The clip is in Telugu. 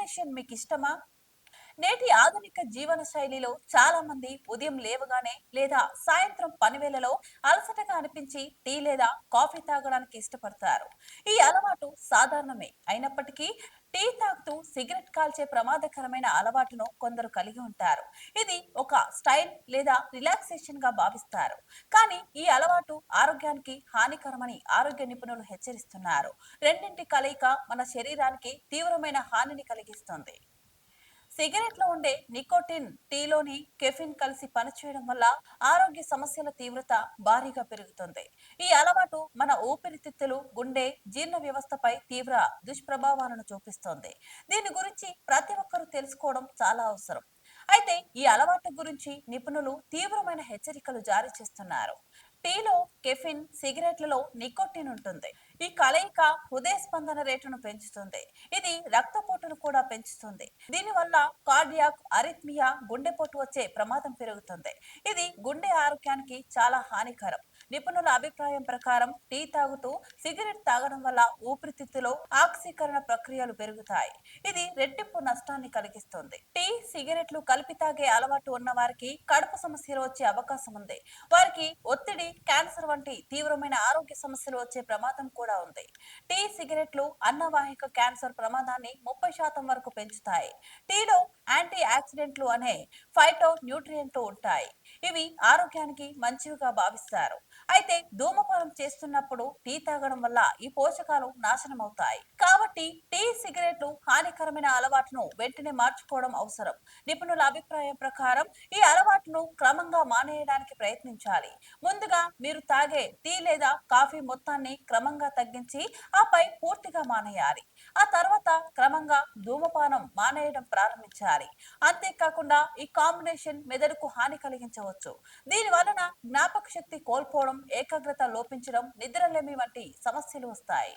కాంబినేషన్ మీకు ఇష్టమా నేటి ఆధునిక జీవన శైలిలో చాలా మంది ఉదయం లేవగానే లేదా సాయంత్రం పనివేళలో అలసటగా అనిపించి టీ లేదా కాఫీ తాగడానికి ఇష్టపడతారు. ఈ అలవాటు సాధారణమే. అయినప్పటికీ టీ తాగుతూ సిగరెట్ కాల్చే ప్రమాదకరమైన అలవాటును కొందరు కలిగి ఉంటారు. ఇది ఒక స్టైల్ లేదా రిలాక్సేషన్గా భావిస్తారు. కానీ ఈ అలవాటు ఆరోగ్యానికి హానికరమని ఆరోగ్య నిపుణులు హెచ్చరిస్తున్నారు. రెండింటి కలయిక మన శరీరానికి తీవ్రమైన హానిని కలిగిస్తుంది. సిగరెట్లో ఉండే నికోటిన్ టీలోని కెఫిన్ కలిసి పనిచేయడం వల్ల ఆరోగ్య సమస్యల తీవ్రత భారీగా పెరుగుతుంది. ఈ అలవాటు మన ఊపిరితిత్తులు గుండె జీర్ణ వ్యవస్థపై తీవ్ర దుష్ప్రభావాలను చూపిస్తోంది. దీని గురించి ప్రతి ఒక్కరూ తెలుసుకోవడం చాలా అవసరం. అయితే ఈ అలవాటు గురించి నిపుణులు తీవ్రమైన హెచ్చరికలు జారీ చేస్తున్నారు. టీలో కెఫిన్ సిగరెట్లలో నికోటిన్ ఉంటుంది. ఈ కలయిక హృదయ స్పందన రేటును పెంచుతుంది. ఇది రక్తపోటును కూడా పెంచుతుంది. దీనివల్ల కార్డియాక్ అరిథ్మియా గుండెపోటు వచ్చే ప్రమాదం పెరుగుతుంది. ఇది గుండె ఆరోగ్యానికి చాలా హానికరం. నిపుణుల అభిప్రాయం ప్రకారం టీ తాగుతూ సిగరెట్ తాగడం వల్ల ఊపిరితిత్తులో ఆక్సీకరణ ప్రక్రియలు పెరుగుతాయి. ఇది రెట్టింపు నష్టాన్ని కలిగిస్తుంది. టీ సిగరెట్లు కలిపి తాగే అలవాటు ఉన్న వారికి కడుపు సమస్యలు వచ్చే అవకాశం ఉంది. వారికి ఒత్తిడి క్యాన్సర్ వంటి తీవ్రమైన ఆరోగ్య సమస్యలు వచ్చే ప్రమాదం కూడా ఉంది. టీ సిగరెట్లు అన్నవాహిక క్యాన్సర్ ప్రమాదాన్ని ముప్పై శాతం వరకు పెంచుతాయి. టీలో యాంటీ ఆక్సిడెంట్లు అనే ఫైటో న్యూట్రియంట్లు ఉంటాయి. ఇవి ఆరోగ్యానికి మంచివిగా భావిస్తారు. అయితే ధూమపానం చేస్తున్నప్పుడు టీ తాగడం వల్ల ఈ పోషకాలు నాశనం అవుతాయి. కాబట్టి టీ సిగరెట్లు హానికరమైన అలవాటును వెంటనే మార్చుకోవడం అవసరం. నిపుణుల అభిప్రాయం ప్రకారం ఈ అలవాటును క్రమంగా మానేయడానికి ప్రయత్నించాలి. ముందుగా మీరు తాగే టీ లేదా కాఫీ మొత్తాన్ని క్రమంగా తగ్గించి ఆపై పూర్తిగా మానేయాలి. ఆ తర్వాత క్రమంగా ధూమపానం మానేయడం ప్రారంభించాలి. అంతేకాకుండా ఈ కాంబినేషన్ మెదడుకు హాని కలిగించవచ్చు. దీని వలన జ్ఞాపక శక్తి కోల్పోవడం ఏకాగ్రత లోపించడం నిద్రలేమి వంటి సమస్యలు వస్తాయి.